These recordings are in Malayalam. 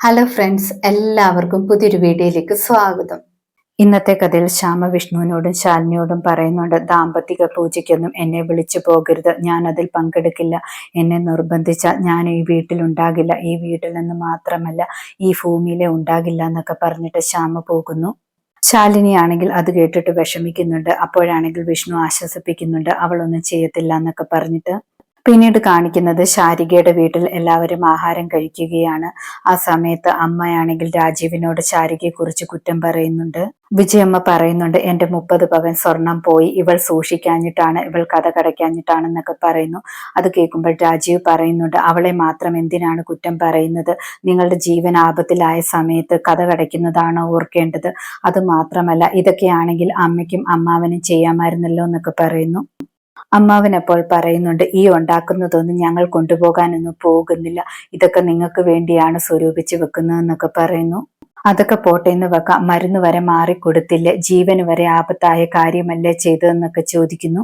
ഹലോ ഫ്രണ്ട്സ് എല്ലാവർക്കും പുതിയൊരു വീഡിയോയിലേക്ക് സ്വാഗതം. ഇന്നത്തെ കഥയിൽ ശ്യാമ വിഷ്ണുവിനോടും ശാലിനിയോടും പറയുന്നുണ്ട് ദാമ്പത്തിക പൂജയ്ക്കൊന്നും എന്നെ വിളിച്ചു പോകരുത്. ഞാൻ അതിൽ പങ്കെടുക്കില്ല. എന്നെ നിർബന്ധിച്ച ഞാൻ ഈ വീട്ടിലുണ്ടാകില്ല ഈ വീട്ടിൽ നിന്ന് മാത്രമല്ല ഈ ഭൂമിയിലെ ഉണ്ടാകില്ല എന്നൊക്കെ പറഞ്ഞിട്ട് ശ്യാമ പോകുന്നു. ശാലിനിയാണെങ്കിൽ അത് കേട്ടിട്ട് വിഷമിക്കുന്നുണ്ട്. അപ്പോഴാണെങ്കിൽ വിഷ്ണു ആശ്വസിപ്പിക്കുന്നുണ്ട് അവളൊന്നും ചെയ്യത്തില്ല എന്നൊക്കെ പറഞ്ഞിട്ട് പിന്നീട് കാണിക്കുന്നത് ശാരികയുടെ വീട്ടിൽ എല്ലാവരും ആഹാരം കഴിക്കുകയാണ്. ആ സമയത്ത് അമ്മയാണെങ്കിൽ രാജീവിനോട് ശാരികയെ കുറിച്ച് കുറ്റം പറയുന്നുണ്ട്. വിജയമ്മ പറയുന്നുണ്ട് എന്റെ മുപ്പത് പവൻ സ്വർണം പോയി ഇവൾ സൂക്ഷിക്കാഞ്ഞിട്ടാണ് ഇവൾ കഥ കടയ്ക്കാഞ്ഞിട്ടാണെന്നൊക്കെ പറയുന്നു. അത് കേൾക്കുമ്പോൾ രാജീവ് പറയുന്നുണ്ട് അവളെ മാത്രം എന്തിനാണ് കുറ്റം പറയുന്നത്? നിങ്ങളുടെ ജീവൻ ആപത്തിലായ സമയത്ത് കഥ കടയ്ക്കുന്നതാണോ ഓർക്കേണ്ടത്? അത് മാത്രമല്ല ഇതൊക്കെയാണെങ്കിൽ അമ്മയ്ക്കും അമ്മാവനും ചെയ്യാമായിരുന്നല്ലോ എന്നൊക്കെ പറയുന്നു. അമ്മാവൻ അപ്പോൾ പറയുന്നുണ്ട് ഈ ഉണ്ടാക്കുന്നതൊന്നും ഞങ്ങൾ കൊണ്ടുപോകാനൊന്നും പോകുന്നില്ല. ഇതൊക്കെ നിങ്ങൾക്ക് വേണ്ടിയാണ് സ്വരൂപിച്ച് വെക്കുന്നതെന്നൊക്കെ പറയുന്നു. അതൊക്കെ പോട്ടെ എന്ന് വെക്കാം. മരുന്ന് വരെ മാറിക്കൊടുത്തില്ല. ജീവന് വരെ ആപത്തായ കാര്യമല്ലേ ചെയ്തതെന്നൊക്കെ ചോദിക്കുന്നു.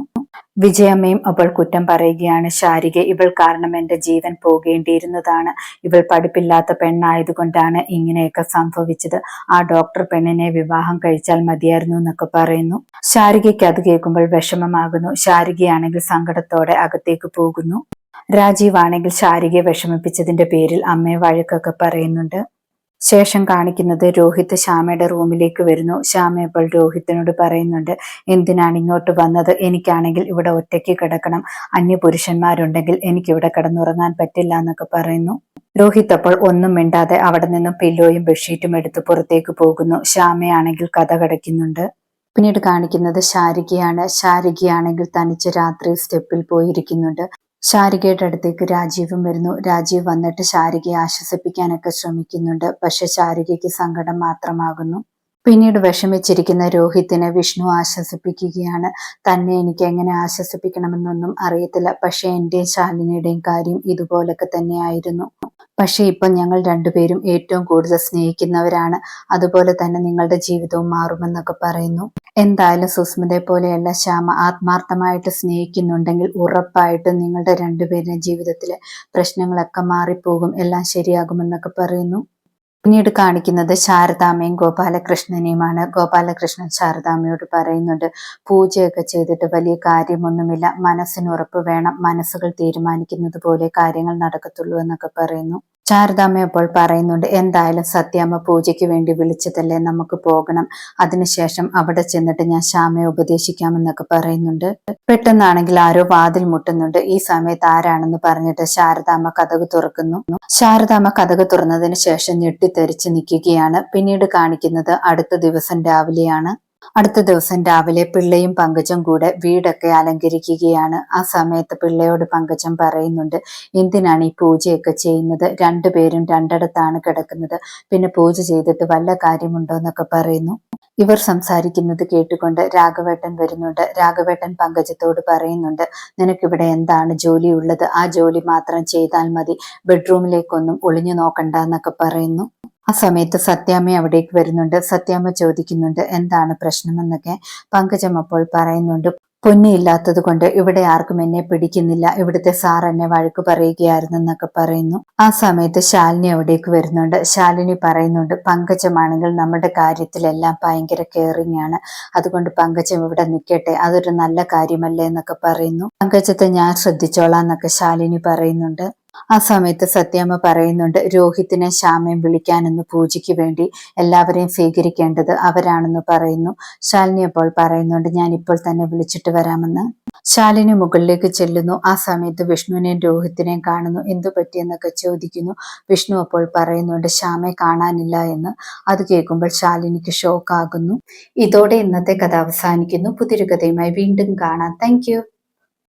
വിജയമ്മയും അവൾ കുറ്റം പറയുകയാണ്. ശാരിക ഇവൾ കാരണം എന്റെ ജീവൻ പോകേണ്ടിയിരുന്നതാണ്. ഇവൾ പഠിപ്പില്ലാത്ത പെണ്ണായതുകൊണ്ടാണ് ഇങ്ങനെയൊക്കെ സംഭവിച്ചത്. ആ ഡോക്ടർ പെണ്ണിനെ വിവാഹം കഴിച്ചാൽ മതിയായിരുന്നു എന്നൊക്കെ പറയുന്നു. ശാരികയ്ക്ക് അത് കേൾക്കുമ്പോൾ വിഷമമാകുന്നു. ശാരികയാണെങ്കിൽ സങ്കടത്തോടെ അകത്തേക്ക് പോകുന്നു. രാജീവ് ആണെങ്കിൽ ശാരികയെ വിഷമിപ്പിച്ചതിന്റെ പേരിൽ അമ്മയെ വഴക്കൊക്കെ പറയുന്നുണ്ട്. ശേഷം കാണിക്കുന്നത് രോഹിത് ശ്യാമയുടെ റൂമിലേക്ക് വരുന്നു. ശ്യാമ ഇപ്പോൾ രോഹിത്തിനോട് പറയുന്നുണ്ട് എന്തിനാണ് ഇങ്ങോട്ട് വന്നത്? എനിക്കാണെങ്കിൽ ഇവിടെ ഒറ്റയ്ക്ക് കിടക്കണം. അന്യപുരുഷന്മാരുണ്ടെങ്കിൽ എനിക്കിവിടെ കിടന്നുറങ്ങാൻ പറ്റില്ല എന്നൊക്കെ പറയുന്നു. രോഹിത് അപ്പോൾ ഒന്നും മിണ്ടാതെ അവിടെ നിന്നും പില്ലോയും ബെഡ്ഷീറ്റും എടുത്ത് പുറത്തേക്ക് പോകുന്നു. ശ്യാമയാണെങ്കിൽ കഥ കടയ്ക്കുന്നുണ്ട് പിന്നീട് കാണിക്കുന്നത് ശാരികയാണ്. ശാരികയാണെങ്കിൽ തനിച്ച് രാത്രി സ്റ്റെപ്പിൽ പോയിരിക്കുന്നുണ്ട്. ശാരികയുടെ അടുത്തേക്ക് രാജീവും വരുന്നു. രാജീവ് വന്നിട്ട് ശാരികയെ ആശ്വസിപ്പിക്കാനൊക്കെ ശ്രമിക്കുന്നുണ്ട്. പക്ഷെ ശാരികയ്ക്ക് സങ്കടം മാത്രമാകുന്നു. പിന്നീട് വിഷമിച്ചിരിക്കുന്ന രോഹിത്തിനെ വിഷ്ണു ആശ്വസിപ്പിക്കുകയാണ്. തന്നെ എനിക്ക് എങ്ങനെ ആശ്വസിപ്പിക്കണമെന്നൊന്നും അറിയത്തില്ല. പക്ഷെ എന്റെയും ശാലിനിയുടെയും കാര്യം ഇതുപോലൊക്കെ തന്നെയായിരുന്നു. പക്ഷെ ഇപ്പം ഞങ്ങൾ രണ്ടുപേരും ഏറ്റവും കൂടുതൽ സ്നേഹിക്കുന്നവരാണ്. അതുപോലെ തന്നെ നിങ്ങളുടെ ജീവിതവും മാറുമെന്നൊക്കെ പറയുന്നു. എന്തായാലും സുസ്മിതയെ പോലെയല്ല ശ്യാമ ആത്മാർത്ഥമായിട്ട് സ്നേഹിക്കുന്നുണ്ടെങ്കിൽ ഉറപ്പായിട്ടും നിങ്ങളുടെ രണ്ടുപേരുടെ ജീവിതത്തിലെ പ്രശ്നങ്ങളൊക്കെ മാറിപ്പോകും. എല്ലാം ശരിയാകുമെന്നൊക്കെ പറയുന്നു. പിന്നീട് കാണിക്കുന്നത് ശാരദാമ്മയും ഗോപാലകൃഷ്ണനെയുമാണ്. ഗോപാലകൃഷ്ണൻ ശാരദാമ്മയോട് പറയുന്നുണ്ട് പൂജയൊക്കെ ചെയ്തിട്ട് വലിയ കാര്യമൊന്നുമില്ല. മനസ്സിന് ഉറപ്പ് വേണം. മനസ്സുകൾ തീരുമാനിക്കുന്നത് പോലെ കാര്യങ്ങൾ നടക്കത്തുള്ളൂ എന്നൊക്കെ പറയുന്നു. ശാരദാമ്മ അപ്പോൾ പറയുന്നുണ്ട് എന്തായാലും സത്യാമ്മ പൂജയ്ക്ക് വേണ്ടി വിളിച്ചതല്ലേ നമുക്ക് പോകണം. അതിനുശേഷം അവിടെ ചെന്നിട്ട് ഞാൻ ശ്യാമയെ ഉപദേശിക്കാമെന്നൊക്കെ പറയുന്നുണ്ട്. പെട്ടെന്നാണെങ്കിൽ ആരോ വാതിൽ മുട്ടുന്നുണ്ട്. ഈ സമയത്ത് ആരാണെന്ന് പറഞ്ഞിട്ട് ശാരദാമ്മ കഥക് തുറക്കുന്നു. ശാരദാമ്മ കഥക് തുറന്നതിന് ശേഷം ഞെട്ടിത്തെറിച്ച് നിൽക്കുകയാണ്. പിന്നീട് കാണിക്കുന്നത് അടുത്ത ദിവസം രാവിലെയാണ്. അടുത്ത ദിവസം രാവിലെ പിള്ളയും പങ്കജം കൂടെ വീടൊക്കെ അലങ്കരിക്കുകയാണ്. ആ സമയത്ത് പിള്ളയോട് പങ്കജം പറയുന്നുണ്ട് എന്തിനാണ് ഈ പൂജയൊക്കെ ചെയ്യുന്നത്? രണ്ടുപേരും രണ്ടിടത്താണ് കിടക്കുന്നത്. പിന്നെ പൂജ ചെയ്തിട്ട് വല്ല കാര്യമുണ്ടോ എന്നൊക്കെ പറയുന്നു. ഇവർ സംസാരിക്കുന്നത് കേട്ടുകൊണ്ട് രാഘവേട്ടൻ വരുന്നുണ്ട്. രാഘവേട്ടൻ പങ്കജത്തോട് പറയുന്നുണ്ട് നിനക്കിവിടെ എന്താണ് ജോലി ഉള്ളത് ആ ജോലി മാത്രം ചെയ്താൽ മതി. ബെഡ്റൂമിലേക്കൊന്നും ഒളിഞ്ഞു നോക്കണ്ട എന്നൊക്കെ പറയുന്നു. ആ സമയത്ത് സത്യാമ്മ അവിടേക്ക് വരുന്നുണ്ട്. സത്യാമ്മ ചോദിക്കുന്നുണ്ട് എന്താണ് പ്രശ്നമെന്നൊക്കെ? പങ്കജം അപ്പോൾ പറയുന്നുണ്ട് പൊന്നിയില്ലാത്തത് കൊണ്ട് ഇവിടെ ആർക്കും എന്നെ പിടിക്കുന്നില്ല. ഇവിടുത്തെ സാർ എന്നെ വഴക്ക് പറയുകയായിരുന്നു എന്നൊക്കെ പറയുന്നു. ആ സമയത്ത് ശാലിനി അവിടേക്ക് വരുന്നുണ്ട്. ശാലിനി പറയുന്നുണ്ട് പങ്കജമാണെങ്കിൽ നമ്മുടെ കാര്യത്തിലെല്ലാം ഭയങ്കര കെയറിങ് ആണ്. അതുകൊണ്ട് പങ്കജം ഇവിടെ നിൽക്കട്ടെ. അതൊരു നല്ല കാര്യമല്ലേ എന്നൊക്കെ പറയുന്നു. പങ്കജത്തെ ഞാൻ ശ്രദ്ധിച്ചോളാം എന്നൊക്കെ ശാലിനി പറയുന്നുണ്ട്. ആ സമയത്ത് സത്യാമ്മ പറയുന്നുണ്ട് രോഹിത്തിനെ ശ്യാമയും വിളിക്കാനെന്ന് പൂജയ്ക്ക് വേണ്ടി എല്ലാവരെയും സ്വീകരിക്കേണ്ടത് അവരാണെന്ന് പറയുന്നു. ശാലിനി അപ്പോൾ പറയുന്നുണ്ട് ഞാൻ ഇപ്പോൾ തന്നെ വിളിച്ചിട്ട് വരാമെന്ന്. ശാലിനി മുകളിലേക്ക് ചെല്ലുന്നു. ആ സമയത്ത് വിഷ്ണുവിനെയും രോഹിത്തിനെയും കാണുന്നു. എന്തു പറ്റിയെന്നൊക്കെ ചോദിക്കുന്നു. വിഷ്ണു അപ്പോൾ പറയുന്നുണ്ട് ശ്യാമയെ കാണാനില്ല എന്ന്. അത് കേൾക്കുമ്പോൾ ശാലിനിക്ക് ഷോക്കാകുന്നു. ഇതോടെ ഇന്നത്തെ കഥ അവസാനിക്കുന്നു. പുതിയൊരു കഥയുമായി വീണ്ടും കാണാം. താങ്ക്